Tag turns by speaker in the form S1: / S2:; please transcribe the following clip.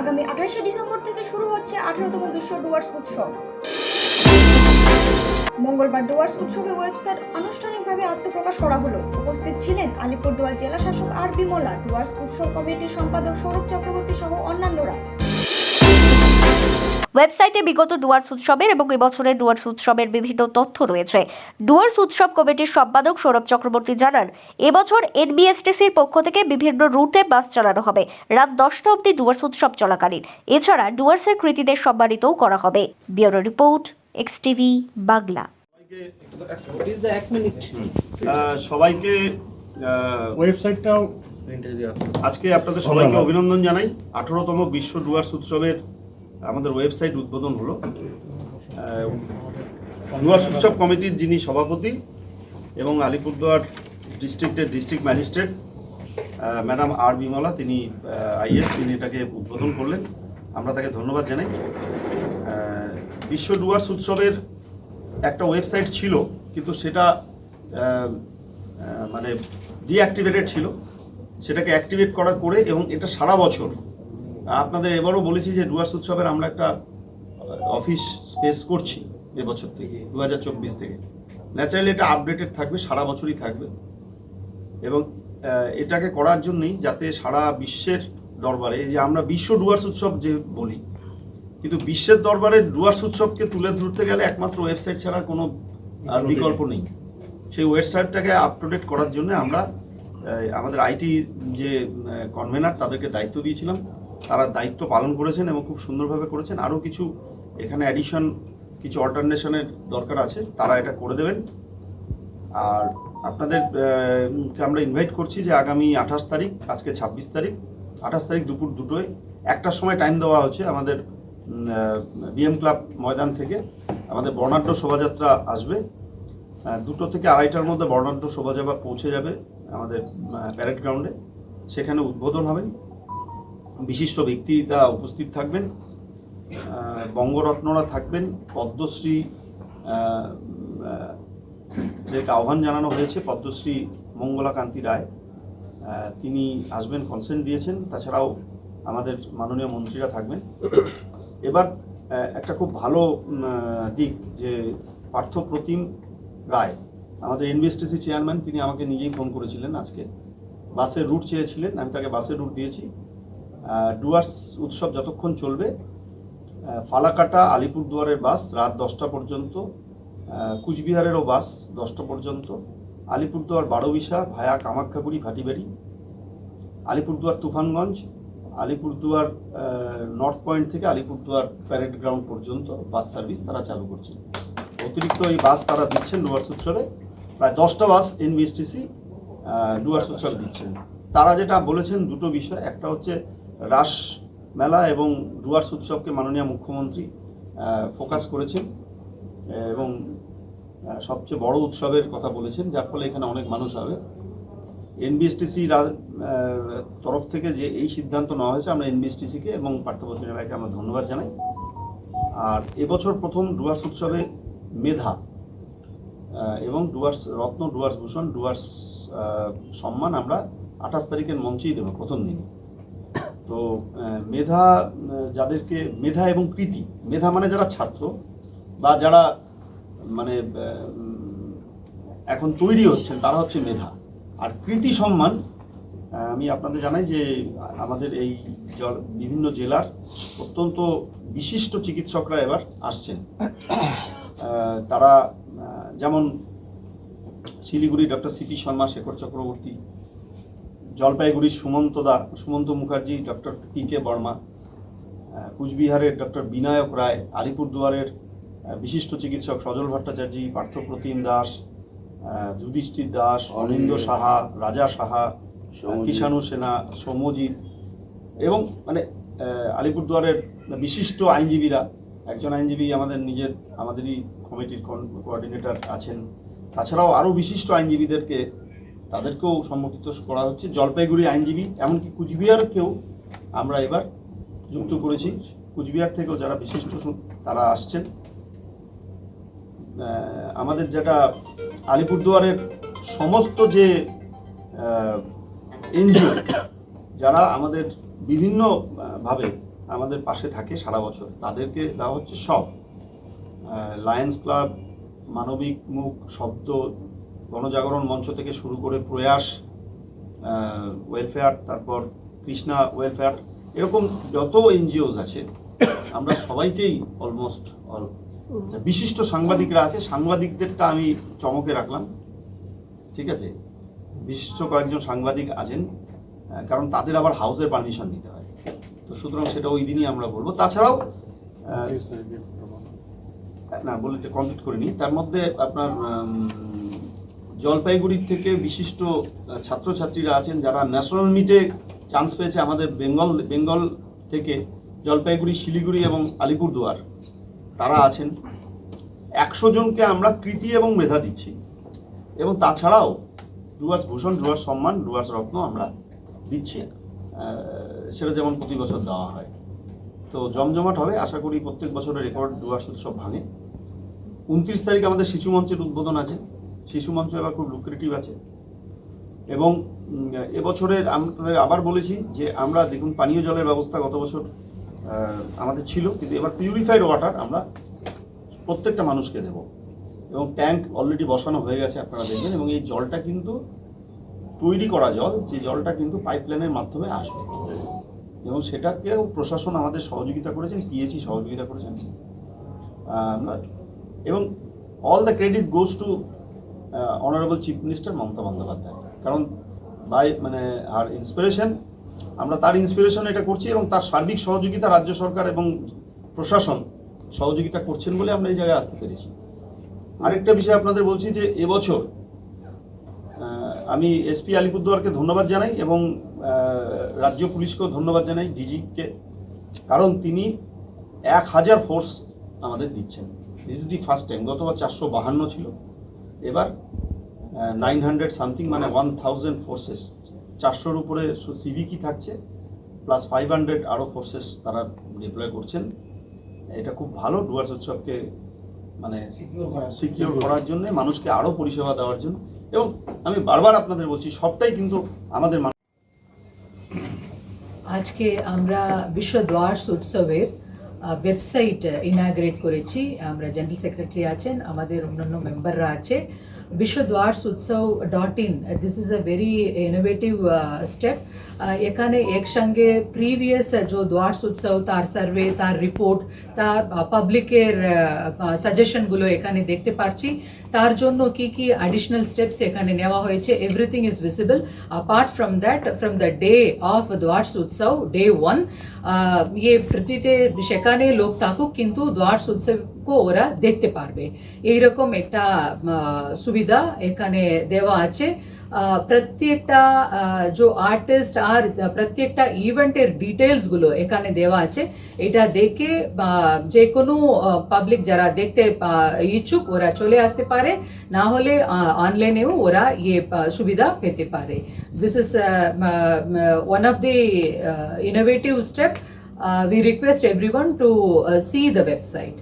S1: আগামী আঠাশে ডিসেম্বর থেকে শুরু হচ্ছে আঠারোতম বিশ্ব ডুয়ার্স উৎসব। মঙ্গলবার ডুয়ার্স উৎসবে ওয়েবসাইট আনুষ্ঠানিকভাবে আত্মপ্রকাশ করা হলো। উপস্থিত ছিলেন আলিপুরদুয়ার জেলা শাসক আর বিমলা ডুয়ার্স উৎসব কমিটির সম্পাদক সৌরভ চক্রবর্তী সহ অন্যান্যরা।
S2: ওয়েবসাইটে বিগত ডুয়ার্স উৎসবের এবং এবছরের ডুয়ার্স উৎসবের বিভিন্ন তথ্য রয়েছে। ডুয়ার্স উৎসব কমিটির সম্পাদক সৌরভ চক্রবর্তী জানান এবছর এনবিএসটিসির পক্ষ থেকে বিভিন্ন রুটে বাস চালানো হবে। রাত দশটা অবধি ডুয়ার্স উৎসব চলাকালীন। এছাড়া ডুয়ার্সের কৃতিদের সম্মানিতও করা হবে। Bureau report X TV Bangla
S3: সবাইকে
S4: ওয়েবসাইটটাও
S3: আজকে আপনাদের সবাইকে অভিনন্দন জানাই। আঠারোতম বিশ্ব ডুয়ার্স উৎসবের আমাদের ওয়েবসাইট উদ্বোধন হলো। ডুয়ার্স উৎসব কমিটির যিনি সভাপতি এবং আলিপুরদুয়ার ডিস্ট্রিক্টের district magistrate madam R Bimala তিনি আইএস তিনি এটাকে উদ্বোধন করলেন। আমরা তাকে ধন্যবাদ জানাই। বিশ্ব ডুয়ার্স উৎসবের একটা ওয়েবসাইট ছিল কিন্তু সেটা মানে ডিঅ্যাক্টিভেটেড ছিল। সেটাকে অ্যাক্টিভেট করা করে এবং এটা সারা বছর আপনাদের এবারও বলেছি যে ডুয়ার্স উৎসবের আমরা একটা অফিস স্পেস করছি এবছর থেকে দু হাজার চব্বিশ থেকে। ন্যাচারালি এটা আপডেটেড থাকবে সারা বছরই থাকবে। এবং এটাকে করার জন্যই যাতে সারা বিশ্বের দরবারে এই যে আমরা বিশ্ব ডুয়ার্স উৎসব যে বলি কিন্তু বিশ্বের দরবারে ডুয়ার্স উৎসবকে তুলে ধরতে গেলে একমাত্র ওয়েবসাইট ছাড়া কোনো আর বিকল্প নেই। সেই ওয়েবসাইটটাকে আপ টু ডেট করার জন্য আমরা আমাদের আইটি যে কনভেনার তাদেরকে দায়িত্ব দিয়েছিলাম। তারা দায়িত্ব পালন করেছেন এবং খুব সুন্দরভাবে করেছেন। আরও কিছু এখানে অ্যাডিশন কিছু অল্টারনেশনের দরকার আছে, তারা এটা করে দেবেন। আর আপনাদের আমরা ইনভাইট করছি যে আগামী আঠাশ তারিখ, আজকে ছাব্বিশ তারিখ, আঠাশ তারিখ দুপুর দুটোয়। একটার সময় টাইম দেওয়া হচ্ছে আমাদের বিএম ক্লাব ময়দান থেকে। আমাদের বর্ণাঢ্য শোভাযাত্রা আসবে। দুটো থেকে আড়াইটার মধ্যে বর্ণাঢ্য শোভাযাত্রা পৌঁছে যাবে আমাদের প্যারেড গ্রাউন্ডে সেখানে উদ্বোধন হবেন। বিশিষ্ট ব্যক্তিরা উপস্থিত থাকবেন বঙ্গরত্নরা থাকবেন পদ্মশ্রী আহ, আহ্বান জানানো হয়েছে পদ্মশ্রী মঙ্গলাকান্তি রায় তিনি আসবেন কনসেন্ট দিয়েছেন তাছাড়াও আমাদের মাননীয় মন্ত্রীরা থাকবেন। এবার একটা খুব ভালো দিক যে পার্থ প্রতিম রায় আমাদের এনবিএসটিসি চেয়ারম্যান তিনি আমাকে নিজেই ফোন করেছিলেন আজকে। বাসের রুট চেয়েছিলেন আমি তাকে বাসের রুট দিয়েছি। ডুয়ার্স উৎসব যতক্ষণ চলবে ফালাকাটা আলিপুরদুয়ারের বাস রাত দশটা পর্যন্ত কুচবিহারেরও বাস দশটা পর্যন্ত, Alipurduar Barobisha via Kamakhyaguri Bhatibari, Alipurduar Tufanganj, Alipurduar north point থেকে আলিপুরদুয়ার প্যারেড গ্রাউন্ড পর্যন্ত বাস সার্ভিস তারা চালু করছে। অতিরিক্ত এই বাস তারা দিচ্ছেন ডুয়ার্স উৎসবে। প্রায় দশটা বাস এনবিএসটিসি ডুয়ার্স উৎসব দিচ্ছেন। তারা যেটা বলেছেন দুটো বিষয়। একটা হচ্ছে রাস মেলা এবং ডুয়ার্স উৎসবকে মাননীয় মুখ্যমন্ত্রী ফোকাস করেছেন এবং সবচেয়ে বড় উৎসবের কথা বলেছেন, যার ফলে এখানে অনেক মানুষ হবে। এনবিএসটিসি তরফ থেকে যে এই সিদ্ধান্ত নেওয়া হয়েছে, আমরা এনবিএসটিসিকে এবং পার্থপ্রতিম ভাইকে আমরা ধন্যবাদ জানাই। আর এবছর প্রথম ডুয়ার্স উৎসবে মেধা এবং ডুয়ার্স রত্ন ডুয়ার্স ভূষণ ডুয়ার্স সম্মান আমরা আঠাশ তারিখের মঞ্চেই দেবো প্রথম দিনে। তো মেধা যাদেরকে মেধা এবং কৃতি, মেধা মানে যারা ছাত্র বা যারা মানে এখন তৈরি হচ্ছেন, তারা হচ্ছে মেধা। আর কৃতি সম্মান আমি আপনাদের জানাই যে, আমাদের এই বিভিন্ন জেলার অত্যন্ত বিশিষ্ট চিকিৎসকরা এবার আসছেন। তারা যেমন Siliguri doctor C P Sharma, Shekhar Chakraborty জলপাইগুড়ির সুমন্ত দা Sumanta Mukherjee doctor P K Barma কুচবিহারের doctor Binayak Roy আলিপুরদুয়ারের বিশিষ্ট চিকিৎসক সজল ভট্টাচার্য পার্থপ্রতিম দাস যুধিষ্ঠির দাস অনিন্দ সাহা রাজা সাহা কিষাণু সেনা সৌম্যজিৎ এবং মানে আলিপুরদুয়ারের বিশিষ্ট আইনজীবীরা একজন আইনজীবী আমাদের নিজের আমাদেরই কমিটির কোঅর্ডিনেটর আছেন। তাছাড়াও আরও বিশিষ্ট আইনজীবীদেরকে তাদেরকেও সম্মুখিত করা হচ্ছে। জলপাইগুড়ি আইনজীবী, এমনকি কুচবিহারকেও আমরা এবার যুক্ত করেছি। কুচবিহার থেকেও যারা বিশিষ্ট তারা আসছেন। আমাদের যেটা আলিপুরদুয়ারের সমস্ত যে এনজিও, যারা আমাদের বিভিন্ন ভাবে আমাদের পাশে থাকে সারা বছর, তাদেরকে দেওয়া হচ্ছে সব। লায়ন্স ক্লাব মানবিক মুখ, শব্দ গণজাগরণ মঞ্চ থেকে শুরু করে প্রয়াস ওয়েলফেয়ার তারপর কৃষ্ণা ওয়েলফেয়ার এরকম যত এনজিওস আছে, আমরা সবাইকেই অলমোস্ট অল বিশিষ্ট সাংবাদিকরা আছে, সাংবাদিকদেরটা আমি চমকে রাখলাম, ঠিক আছে? বিশিষ্ট কয়েকজন সাংবাদিক আছেন কারণ তাদের আবার হাউসের পারমিশন নিতে হয়। তো সুতরাং সেটা ওই দিনই আমরা বলব। তাছাড়াও না বলে কমপ্লিট করিনি তার মধ্যে আপনার জলপাইগুড়ির থেকে বিশিষ্ট ছাত্রছাত্রীরা আছেন যারা ন্যাশনাল মিটে চান্স পেয়েছে আমাদের বেঙ্গল বেঙ্গল থেকে জলপাইগুড়ি, শিলিগুড়ি এবং আলিপুরদুয়ার। তারা আছেন। একশো জনকে আমরা কৃতি এবং মেধা দিচ্ছি। এবং তাছাড়াও ডুয়ার্স ভূষণ, ডুয়ার্স সম্মান, ডুয়ার্স রত্ন আমরা দিচ্ছি। সেটা যেমন প্রতি বছর দেওয়া হয়। তো জমজমাট হবে। আশা করি প্রত্যেক বছরের রেকর্ড ডুয়ার্স উৎসব ভাঙে। উনত্রিশ তারিখ আমাদের শিশু মঞ্চের উদ্বোধন আছে। শিশু মঞ্চ এবার খুব লুক্রেটিভ আছে। এবং এবছরের আমরা আবার বলেছি যে আমরা দেখুন পানীয় জলের ব্যবস্থা গত বছর আমাদের ছিল, কিন্তু এবার পিউরিফাইড ওয়াটার আমরা প্রত্যেকটা মানুষকে দেব। এবং ট্যাঙ্ক অলরেডি বসানো হয়ে গেছে, আপনারা দেখবেন, এবং এই জলটা কিন্তু তৈরি করা জল, যে জলটা কিন্তু পাইপলাইনের মাধ্যমে আসবে। এবং সেটাকেও প্রশাসন আমাদের সহযোগিতা করেছেন পিএইচি সহযোগিতা করেছেন। এবং all the credit goes to honourable chief minister Mamata Bandyopadhyay. কারণ বাই মানে আর ইন্সপিরেশন আমরা তার ইন্সপিরেশন এটা করছি এবং তার সার্বিক সহযোগিতা রাজ্য সরকার এবং প্রশাসন সহযোগিতা করছেন বলে আমরা এই জায়গায় আসতে পেরেছি। আরেকটা বিষয় আপনাদের বলছি যে এবছর আমি এসপি আলিপুরদুয়ারকে ধন্যবাদ জানাই এবং রাজ্য পুলিশকেও ধন্যবাদ জানাই ডিজিকে কারণ তিনি এক হাজার ফোর্স আমাদের দিচ্ছেন। This is the first time গতবার চারশো বাহান্ন ছিল। এবার নাইন হান্ড্রেড সামথিং মানে ওয়ান থাউজেন্ড ফোর্সেস চারশোর উপরে সিভিকি থাকছে? প্লাস ফাইভ হান্ড্রেড আরও ফোর্সেস তারা ডিপ্লয় করছেন। এটা খুব ভালো ডুয়ার্স উৎসবকে মানে সিকিউর করার জন্য। মানুষকে আরও পরিষেবা দেওয়ার জন্য। এবং আমি বারবার আপনাদের বলছি সবটাই কিন্তু আমাদের
S4: আজকে আমরা বিশ্ব দ্বারস উৎসবের ওয়েবসাইট ইনাগ্রেট করেছি। আমরা জেনারেল সেক্রেটারি আছেন, আমাদের অন্যান্য মেম্বাররা আছে। বিশ্ব দ্বারস উৎসব dot in this is a very innovative step এখানে একসঙ্গে প্রিভিয়াস যে দ্বারস উৎসব তার সার্ভে তার রিপোর্ট তার পাবলিকের সাজেশনগুলো এখানে দেখতে পাচ্ছি তার জন্য কি কি অ্যাডিশনাল স্টেপস এখানে নেওয়া হয়েছে everything is visible apart from that, from the day of দ্বারস উৎসব ডে ওয়ান ইয়ে প্রতিতে সেখানে লোক থাকুক, কিন্তু দ্বারস উৎসবকে ওরা দেখতে পারবে। এইরকম একটা সুবিধা এখানে দেওয়া আছে। প্রত্যেকটা আহ, যে আর্টিস্ট আর প্রত্যেকটা ইভেন্টের ডিটেলসগুলো এখানে দেওয়া আছে এটা দেখে বা যে কোনো পাবলিক যারা দেখতে আহ, ইচ্ছুক ওরা চলে আসতে পারে না হলে অনলাইনেও ওরা ইয়ে আহ, সুবিধা পেতে পারে this is one of the innovative step we request everyone to uh, see the website.